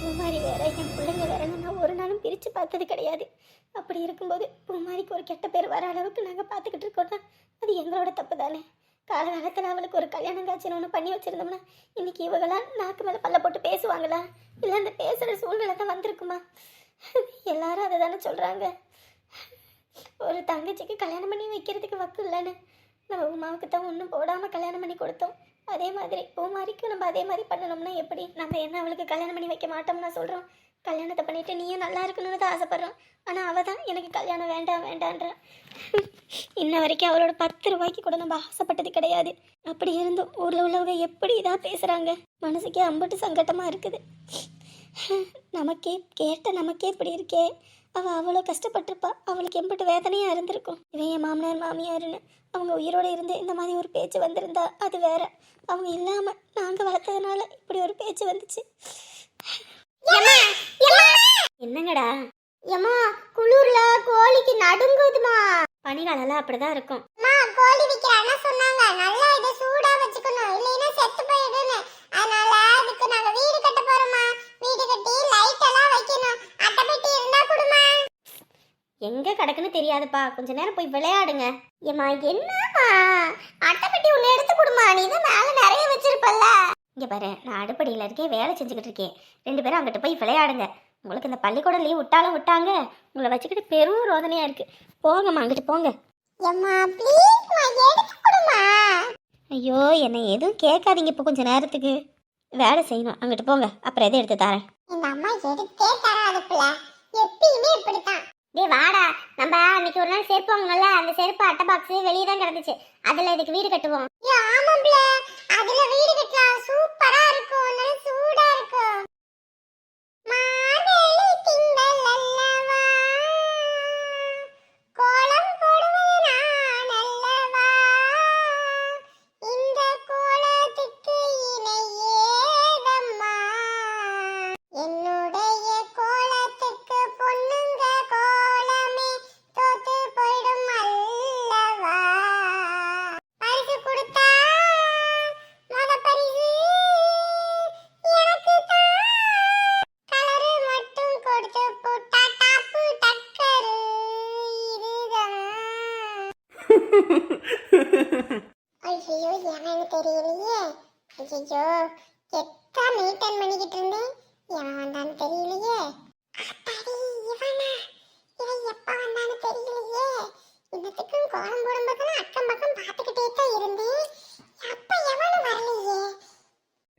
பூமாரி வேற என் பிள்ளைங்க வேற நான் ஒரு நாளும் பிரித்து பார்த்தது கிடையாது. அப்படி இருக்கும்போது பூமாரிக்கு ஒரு கெட்ட பேர் வர அளவுக்கு நாங்கள் பார்த்துக்கிட்டு இருக்கோம்னா அது எங்களோட தப்பு தானே? காலகாலத்தில் அவளுக்கு ஒரு கல்யாணம் காட்சின்னு ஒன்று பண்ணி வச்சிருந்தோம்னா இன்னைக்கு இவங்களாம் நாக்கு மேலே பல்ல போட்டு பேசுவாங்களா? இல்லை அந்த பேசுகிற சூழ்நிலை தான் வந்திருக்குமா? எல்லாரும் அதை தானே சொல்கிறாங்க ஒரு தங்கச்சிக்கு கல்யாணம் பண்ணி வைக்கிறதுக்கு வக்கு இல்லைன்னு நம்ம உமாவுக்கு தான் ஒன்றும் போடாமல் கல்யாணம் பண்ணி கொடுத்தோம். அதே மாதிரி பூமாரிக்கும் நம்ம அதே மாதிரி பண்ணணும்னா எப்படி? நம்ம என்ன அவளுக்கு கல்யாணம் பண்ணி வைக்க மாட்டோம்னா சொல்கிறோம் கல்யாணத்தை பண்ணிட்டு நீயும் நல்லா இருக்கணும்னு தான் ஆசைப்பட்றோம். ஆனால் அவள் தான் எனக்கு கல்யாணம் வேண்டாம் வேண்டான்றா. இன்ன வரைக்கும் அவளோட பத்து ரூபாய்க்கு கூட நம்ம ஆசைப்பட்டது கிடையாது. அப்படி இருந்தும் ஊரில் உள்ளவங்க எப்படி இதாக பேசுகிறாங்க மனசுக்கே அம்பட்டு சங்கட்டமாக இருக்குது. நமக்கே கேட்ட நமக்கே இப்படி இருக்கே. அவள் அவ்வளோ கஷ்டப்பட்டிருப்பா. அவளுக்கு எம்பட்டு வேதனையாக இருந்திருக்கும். இவன் என் மாமனார் மாமியாருன்னு அவங்க உயிரோடு இருந்து இந்த மாதிரி ஒரு பேச்சு வந்திருந்தா அது வேற. அவங்க இல்லாமல் நாங்கள் வளர்த்ததுனால இப்படி ஒரு பேச்சு வந்துச்சு. என்னங்கடா? ஏம்மா குளிர்ல கோழிக்கு நடுங்குதுமா? பனிகாலெல்லாம் அப்படிதான் இருக்கும். கோழி அண்ணா சொன்னாங்க. நல்லா இதை சூடா வச்சுக்கணும் இல்லைன்னா செத்து போயிடுன்னு அதனால அதுக்கு நாங்க வீடு கட்ட போறோமா வீடு கட்டி லைட் எல்லாம் வைக்கணும் அட்டைப்பெட்டி இருந்தா கொடுமா எங்கே கிடக்குன்னு தெரியாதுப்பா. கொஞ்ச நேரம் போய் விளையாடுங்க. ஏம்மா என்னம்மா? அட்டைப்பெட்டி ஒன்று எடுத்து கொடுமா நீ தான் மேலே நிறைய வச்சிருப்பல்ல. இங்கே பாரு நான் அடுப்படியில் இருக்கேன் வேலை செஞ்சுக்கிட்டு இருக்கேன். ரெண்டு பேரும் அங்கிட்டு போய் விளையாடுங்க. உங்களுக்கு இந்த பள்ளிக்கூடம் லீவ் விட்டாலும் விட்டாங்க. உங்களை வச்சுக்கிட்டு பெரும் ரோதனையாக இருக்குது போங்கம்மா அங்கிட்டு போங்க. ஐயோ என்னை எதுவும் கேட்காதீங்க இப்போ கொஞ்சம் நேரத்துக்கு. வேலை செய்யணும். அங்கிட்டு போங்க. அப்புறம் எதை எடுத்து தரேன்? இந்த அம்மா எடுத்தே தராதுப்புல எப்பயுமே இப்படித்தான். டே வாடா. நம்ம அன்னைக்கு ஒரு நாள் செருப்பு வாங்கினோம்ல அந்த செருப்பு அட்டை பாக்ஸ் வெளியே தான் கிடந்துச்சு. அதுல இதுக்கு வீடு கட்டுவோம். ஏ ஆமாம்ல அதுல வீடு கட்டலாம் சூப்பரா இருக்கும். இருக்கும்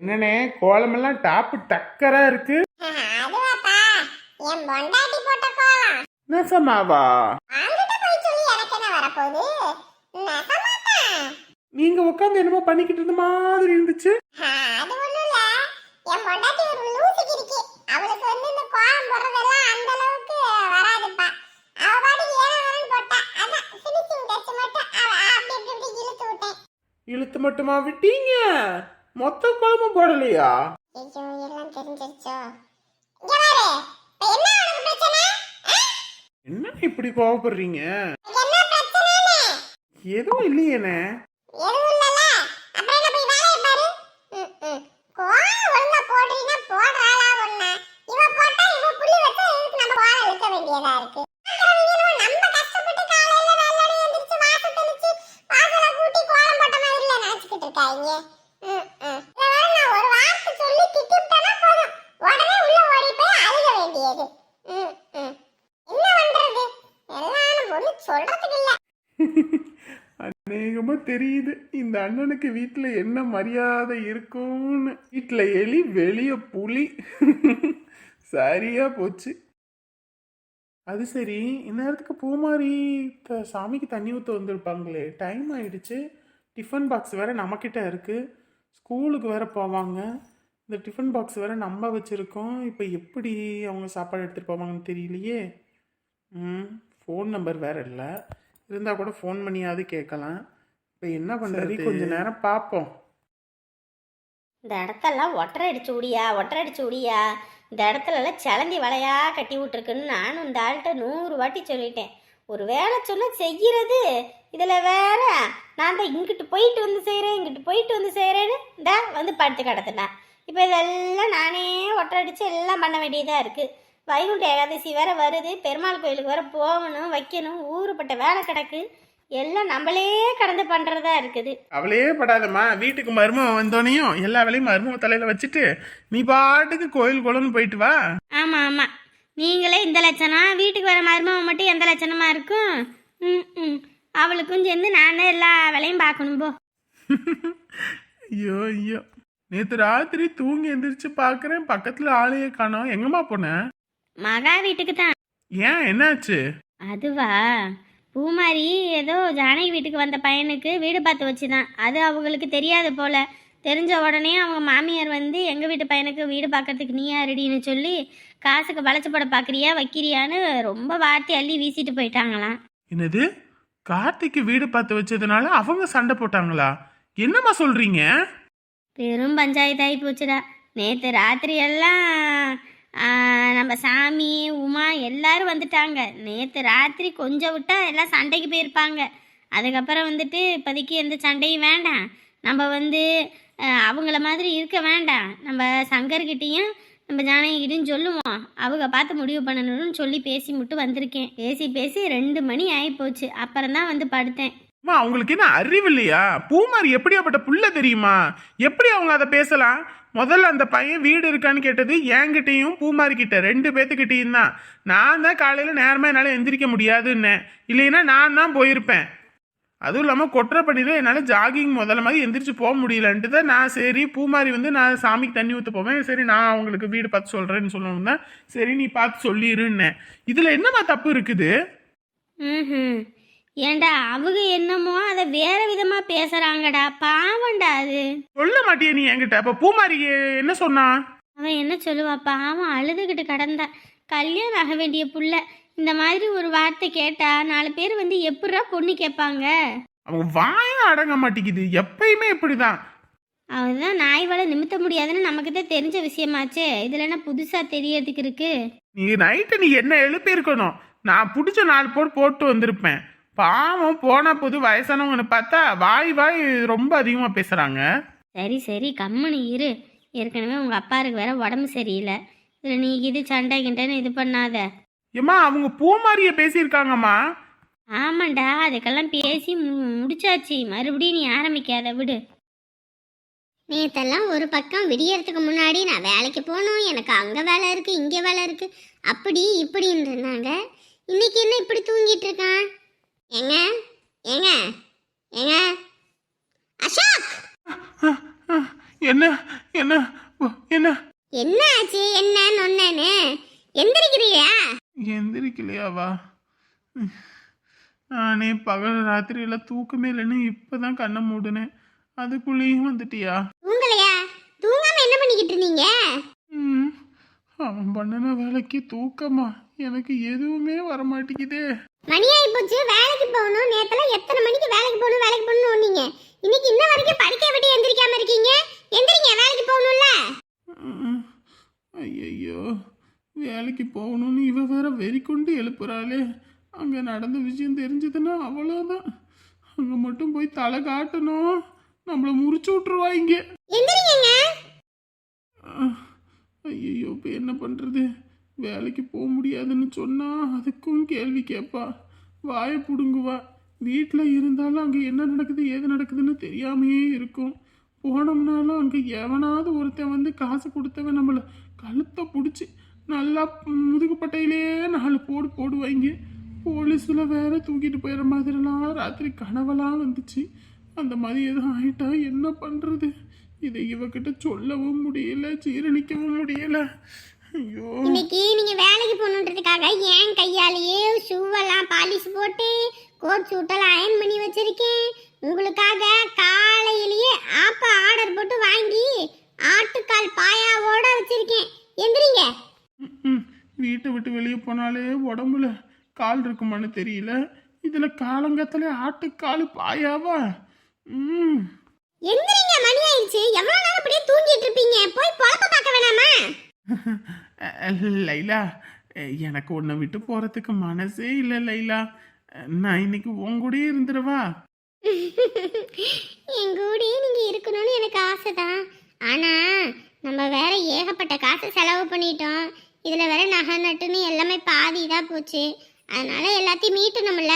என்னண்ணே கோலமெல்லாம் டாப்பு டக்கரா இருக்கு. அதுவாப்பா என் பொண்டாட்டி போட்ட கோலம். நெசமாவா? அங்கிட்ட போய் சொல்லி எனக்கு என்ன வரப்போகுது? நெசமாத்தான் நீங்க உட்காந்து என்னமோ பண்ணிக்கிட்டு இருந்த மாதிரி இருந்துச்சு. அது ஒண்ணும் இல்ல. என் பொண்டாட்டி ஒரு லூசுக்கு இருக்கு அவளுக்கு வந்து இந்த கோலம் போடுறதெல்லாம் அந்த அளவுக்கு வராதுப்பா. அவ பாட்டுக்கு ஏனோ வரன்னு போட்டா. அதான் ஃபினிஷிங் டச் மட்டும். அவ அப்படி இப்படி இப்படி இழுத்து விட்டேன். இழுத்து மட்டுமா விட்டீங்க? மொத்த குழம்பும் போடலையா? ஐயோ எல்லாம் தெரிஞ்சிருச்சோ. என்ன இப்படி கோவப்படுறீங்க? எதுவும் இல்லையேண்ணே எதுவும் இல்லல அப்புறம் என்ன போய் வேலையை பாரு ம், ம். கோலம் ஒழுங்கா போடுறீன்னா போடுறாளா ஒண்ணா இவ போட்டா இவ புள்ளி வச்சா இதுக்கு நம்ம கோலம் இழுக்க வேண்டியதா இருக்கு அப்புறம் நீங்க என்னமோ நம்ம கஷ்டப்பட்டு காலையில வெள்ளனே எந்திரிச்சு வாசல் தெளிச்சு வாசலை கூட்டி கோலம் போட்ட மாதிரி இல்ல நினைச்சுக்கிட்டு இருக்காங்க ம், ம். இத வேற நான் ஒரு வார்த்தை சொல்லி திட்டிவிட்டேன்னா போதும் உடனே உள்ள ஓடி போய் அழுக வேண்டியது ம், ம். என்ன பண்றது எல்லாம் ஒண்ணு சொல்றதுக்கு இல்ல அநேகமா தெரியுது. இந்த அண்ணனுக்கு வீட்டில் என்ன மரியாதை இருக்கும்னு. வீட்டில் எலி வெளிய புலி. சரியா போச்சு. அது சரி. இந்நேரத்துக்கு பூமாரி த- சாமிக்கு தண்ணி ஊற்ற வந்திருப்பாங்களே. டைம் ஆயிடுச்சு. டிஃபன் பாக்ஸ் வேற நம்மக்கிட்ட இருக்குது ஸ்கூலுக்கு வேற போவாங்க. இந்த டிஃபன் பாக்ஸ் வேற நம்ம வச்சுருக்கோம். இப்போ எப்படி அவங்க சாப்பாடு எடுத்துகிட்டு போவாங்கன்னு தெரியலையே. ம் ஃபோன் நம்பர் வேறு இல்லை. இருந்தால் கூட ஃபோன் பண்ணியாவது கேட்கலாம் இப்போ என்ன பண்ணுறது கொஞ்ச நேரம் பார்ப்போம் இந்த இடத்தெல்லாம் ஒட்டரை அடிச்சு விடியா ஒட்டரை அடிச்சு விடியா இந்த இடத்துலலாம் சிலந்தி வலையா கட்டி விட்ருக்குன்னு நானும் இந்த ஆள்கிட்ட நூறு வாட்டி சொல்லிட்டேன். ஒரு வேலை சொன்ன செய்கிறது இதில் வேற நான் தான் இங்கிட்டு போயிட்டு வந்து செய்கிறேன் இங்கிட்டு போயிட்டு வந்து செய்கிறேன்னு இந்த வந்து படுத்து கிடத்துட்டேன் இப்போ இதெல்லாம் நானே ஒட்டடிச்சு எல்லாம் பண்ண வேண்டியதாக இருக்குது வைகுண்ட ஏகாதசி வேற வருது. பெருமாள் கோயிலுக்கு வேற போகணும் வைக்கணும். ஊருப்பட்ட வேலை கிடக்கு. எல்லாம் நம்மளே கடந்து பண்ணுறதா இருக்குது. அவளையே படாதம்மா. வீட்டுக்கு மருமகம் வந்தோனையும் எல்லா வேலையும் மருமக தலையில வச்சுட்டு நீ பாட்டுக்கு கோயில் குளம்னு போயிட்டு வா. ஆமாம் ஆமாம் நீங்களே இந்த லட்சணம் வீட்டுக்கு வர மருமகம் மட்டும் எந்த லட்சணமாக இருக்கும்? ம். அவளுக்கும் சேர்ந்து நானே எல்லா வேலையும் பார்க்கணும் போ. ஐயோ ஐயோ. நேத்து ராத்திரி தூங்கி எந்திரிச்சு பாக்குறேன். பக்கத்துல ஆளையே காணோம். எங்கம்மா போன? மகா வீட்டுக்கு தான். ஏன்? என்னாச்சு? அதுவா? பூமாரி ஏதோ ஜானகி வீட்டுக்கு வந்த பையனுக்கு வீடு பார்த்து வச்சுதான். அது அவங்களுக்கு தெரியாது போல. தெரிஞ்ச உடனே அவங்க மாமியார் வந்து எங்கள் வீட்டு பையனுக்கு வீடு பார்க்கறதுக்கு நீ யாருடின்னு சொல்லி காசுக்கு வளைச்சு போட பார்க்குறியா வைக்கிறியான்னு ரொம்ப வார்த்தை அள்ளி வீசிட்டு போயிட்டாங்களாம். என்னது? கார்த்திக்கு வீடு பார்த்து வச்சதுனால அவங்க சண்டை போட்டாங்களா? என்னம்மா சொல்றீங்க? பெரும் பஞ்சாயத்து ஆகி போச்சுடா. நேற்று ராத்திரி எல்லாம் நம்ம சாமி உமா எல்லாரும் வந்துட்டாங்க. நேற்று ராத்திரி கொஞ்சம் விட்டால் எல்லாம் சண்டைக்கு போயிருப்பாங்க. அதுக்கப்புறம் வந்துட்டு இப்போதைக்கு எந்த சண்டையும் வேண்டாம். நம்ம வந்து அவங்கள மாதிரி இருக்க வேண்டாம். நம்ம சங்கர்கிட்டேயும் நம்ம ஜானகிட்டையும் சொல்லுவோம். அவங்க பார்த்து முடிவு பண்ணணும்னு சொல்லி பேசி மட்டும் வந்திருக்கேன். பேசி பேசி ரெண்டு மணி ஆகி போச்சு அப்புறம் தான் வந்து படுத்தேன். அம்மா அவங்களுக்கு என்ன அறிவு இல்லையா? பூமாரி எப்படியாப்பட்ட புள்ள தெரியுமா? எப்படி அவங்க அதை பேசலாம்? முதல்ல அந்த பையன் வீடு இருக்கான்னு கேட்டது என்கிட்டையும் பூமார்கிட்ட ரெண்டு பேத்துக்கிட்டையும் தான். நான் தான் காலையில் நேரமாக என்னால் எந்திரிக்க முடியாதுன்னேன் இல்லைன்னா நான் தான் போயிருப்பேன். அதுவும் இல்லாமல் கொட்டுற என்னால் ஜாகிங் முதல்ல மாதிரி எந்திரிச்சு போக முடியலன்ட்டு தான் நான் சரி பூமாரி வந்து நான் சாமிக்கு தண்ணி ஊற்ற போவேன். சரி நான் அவங்களுக்கு வீடு பார்த்து சொல்கிறேன்னு சொல்லணும் தான் சரி நீ பார்த்து சொல்லிடுன்னேன் இதில் என்னம்மா தப்பு இருக்குது? ம் ஏண்டா அவங்க என்னமோ அதை வேற விதமா பேசுறாங்கடா. பாவம்டா அது. சொல்ல மாட்டியே நீ என்கிட்ட. அப்ப பூமாரி என்ன சொன்னா? அவன் என்ன சொல்லுவா? பாவம் அழுதுகிட்டு கடந்தா. கல்யாணம் ஆக வேண்டிய புள்ள. இந்த மாதிரி ஒரு வார்த்தை கேட்டா நாலு பேர் வந்து எப்படிரா பொண்ணு கேட்பாங்க? அவங்க வாயம் அடங்க மாட்டேங்குது. எப்பயுமே இப்படிதான். அவதான் நாய் வலை நிமித்த முடியாதுன்னு நமக்கு தான் தெரிஞ்ச விஷயமாச்சே. இதுல என்ன புதுசா தெரியறதுக்கு இருக்கு? நீ நைட்டு நீ என்ன எழுப்பி இருக்கணும் நான் பிடிச்ச நாலு போட்டு போட்டு வந்திருப்பேன். பாவம் போனா போது வயசானவங்கன்னு பார்த்தா வாய் வாய் ரொம்ப அதிகமா பேசுறாங்க. சரி சரி கம்முனு இரு. ஏற்கனவே உங்க அப்பாருக்கு வேற உடம்பு சரியில்லை. இதுல நீ இது சண்டை கிண்டன்னு இது பண்ணாத. ஏம்மா அவங்க பூமாரிய பேசியிருக்காங்கம்மா. ஆமாண்டா அதுக்கெல்லாம் பேசி மு- முடிச்சாச்சு. மறுபடியும் நீ ஆரம்பிக்காத விடு. நேத்தெல்லாம் ஒரு பக்கம் விடியறதுக்கு முன்னாடி நான் வேலைக்கு போகணும் எனக்கு அங்கே வேலை இருக்கு இங்கே வேலை இருக்கு. அப்படி இப்படின்னு இருந்தாங்க. இன்னைக்கு என்ன இப்படி தூங்கிட்டு இருக்கான்? ஏங்க? ஏங்க? ஏங்க? அசோக்! என்ன? என்ன? என்ன? என்ன ஆச்சு? என்ன நொன்னேன்னு எந்திரிக்கிறியா? எந்திரிக்கலையாவா. நானே பகல் ராத்திரியில தூக்கமே இல்லைன்னு இப்பதான் கண்ணை மூடுனேன். அதுக்குள்ளேயும் வந்துட்டியா? தூங்கலையா? தூங்காம என்ன பண்ணிக்கிட்டு இருந்தீங்க? அவன் பண்ணின வேலைக்கு தூக்கமா? எனக்கு எதுவுமே வர மாட்டேங்குதே மணி ஆகி போச்சு வேலைக்கு போகணும். நேத்தெல்லாம் எத்தனை மணிக்கு வேலைக்கு போகணும் வேலைக்கு போகணும்னு ஒன்னீங்க இன்னைக்கு இன்ன வரைக்கும் படிக்க விட்டு எந்திரிக்காம இருக்கீங்க. எந்திரிங்க வேலைக்கு போகணும்ல. ஐயையோ வேலைக்கு போகணும்னு இவ வேற வெறி கொண்டு எழுப்புறாளே. அங்க நடந்த விஷயம் தெரிஞ்சதுன்னா அவ்வளோதான் அங்க மட்டும் போய் தலை காட்டணும். நம்மள முறிச்சு விட்டுருவாங்க ஐயோ இப்போ என்ன பண்ணுறது வேலைக்கு போக முடியாதுன்னு சொன்னால் அதுக்கும் கேள்வி கேட்பா வாயை பிடுங்குவா. வீட்டில் இருந்தாலும் அங்கே என்ன நடக்குது ஏது நடக்குதுன்னு தெரியாமையே இருக்கும். போனோம்னாலும் அங்கே எவனாவது ஒருத்தன் வந்து காசு கொடுத்தவன் நம்மளை கழுத்தை பிடிச்சி நல்லா முதுகுப்பட்டையிலே நாலு போடு போடுவாங்க. போலீஸில் வேற தூக்கிட்டு போயிடுற மாதிரிலாம் ராத்திரி கனவெல்லாம் வந்துச்சு. அந்த மாதிரி எதுவும் ஆயிட்டா என்ன பண்ணுறது இதை இவகிட்ட சொல்லவும் முடியல ஜீரணிக்கவும் முடியலை. இன்னைக்கு நீங்க வேலைக்கு போகணுன்றதுக்காக ஏன் கையாலேயே ஷூவெல்லாம் பாலிஷ் போட்டு கோட் சூட்டெல்லாம் அயன் பண்ணி வச்சிருக்கேன். உங்களுக்காக காலையிலேயே ஆப்பா ஆர்டர் போட்டு வாங்கி ஆட்டுக்கால் பாயாவோட வச்சிருக்கேன். எந்திரிங்க. வீட்டை விட்டு வெளியே போனாலே உடம்புல கால் இருக்குமான்னு தெரியல. இதில் காலங்கத்தில் ஆட்டுக்கால் பாயாவா? ம் எந்திரிங்க மணி ஆயிடுச்சு. எவ்வளவு நேரம் இப்படியே தூங்கிட்டு இருப்பீங்க? போய் பொழப்ப பார்க்க வேணாமா? லைலா எனக்கு உன்னை விட்டு போகிறதுக்கு மனசே இல்லை லைலா. நான் இன்னைக்கு உன் கூடயே இருந்துருவா? என் கூடயே நீங்கள் இருக்கணும்னு எனக்கு ஆசை தான் ஆனால் நம்ம வேற ஏகப்பட்ட காசு செலவு பண்ணிட்டோம். இதில் வேற நகை நட்டுன்னு எல்லாமே பாதி இதாக போச்சு. அதனால எல்லாத்தையும் மீட்டணும்ல.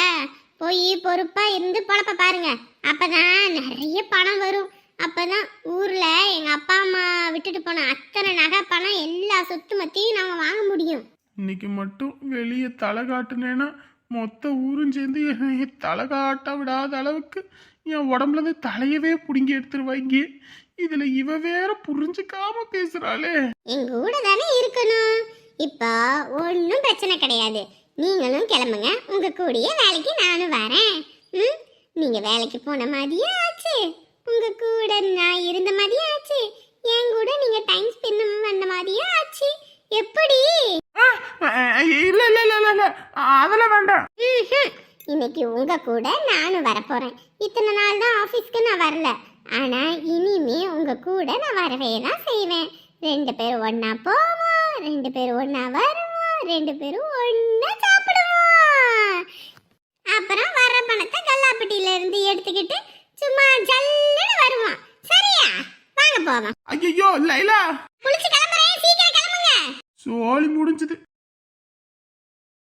போய் பொறுப்பாக இருந்து பொழப்ப பாருங்க. அப்போ தான் நிறைய பணம் வரும். அப்பதான் ஊர்ல எங்க அப்பா அம்மா விட்டுட்டு போன அத்தனை நகை பணம் எல்லா சொத்து மத்தையும் நாங்க வாங்க முடியும். இன்னைக்கு மட்டும் வெளியே தலை காட்டுனேன்னா மொத்த ஊரும் சேர்ந்து என்னை தலை காட்ட விடாத அளவுக்கு என் உடம்புல இருந்து தலையவே பிடுங்கி எடுத்துருவாங்க இதுல இவ வேற புரிஞ்சுக்காம பேசுறாளே. எங்க கூட தானே இருக்கணும். இப்போ ஒன்றும் பிரச்சனை கிடையாது. நீங்களும் கிளம்புங்க. உங்க கூடயே வேலைக்கு நானும் வரேன். ம்? நீங்க வேலைக்கு போன மாதிரியும் ஆச்சு. கூட நான் இருந்த மாதிரியும் ஆச்சு. என் கூட நீங்க டைம் ஸ்பெண்ட் பண்ண மாதிரியும் ஆச்சு. எப்படி? இல்ல இல்ல இல்ல இல்ல, அதெல்லாம் வேண்டாம். இன்னைக்கு உங்க கூட நானும் வரப்போறேன். இத்தனை நாள் தான் ஆபீஸ்க்கு நான் வரல. ஆனா இனிமே உங்க கூட நான் வரவே தான் செய்வேன். ரெண்டு பேரும் ஒண்ணா போவோம் ரெண்டு பேரும் ஒண்ணா வருவோம் ரெண்டு பேரும் ஒண்ணா சாப்பிடுவோம். அப்புறம் வர பணத்தை கல்லாப்பட்டியில இருந்து எடுத்துக்கிட்டு சும்மா ஜல்லுன்னு வருவோம் சரியா? வாங்க போவோம். ஐயோ லைலா. குளிச்சு கிளம்புறேன். சீக்கிரம் கிளம்புங்க. சோழி முடிஞ்சது.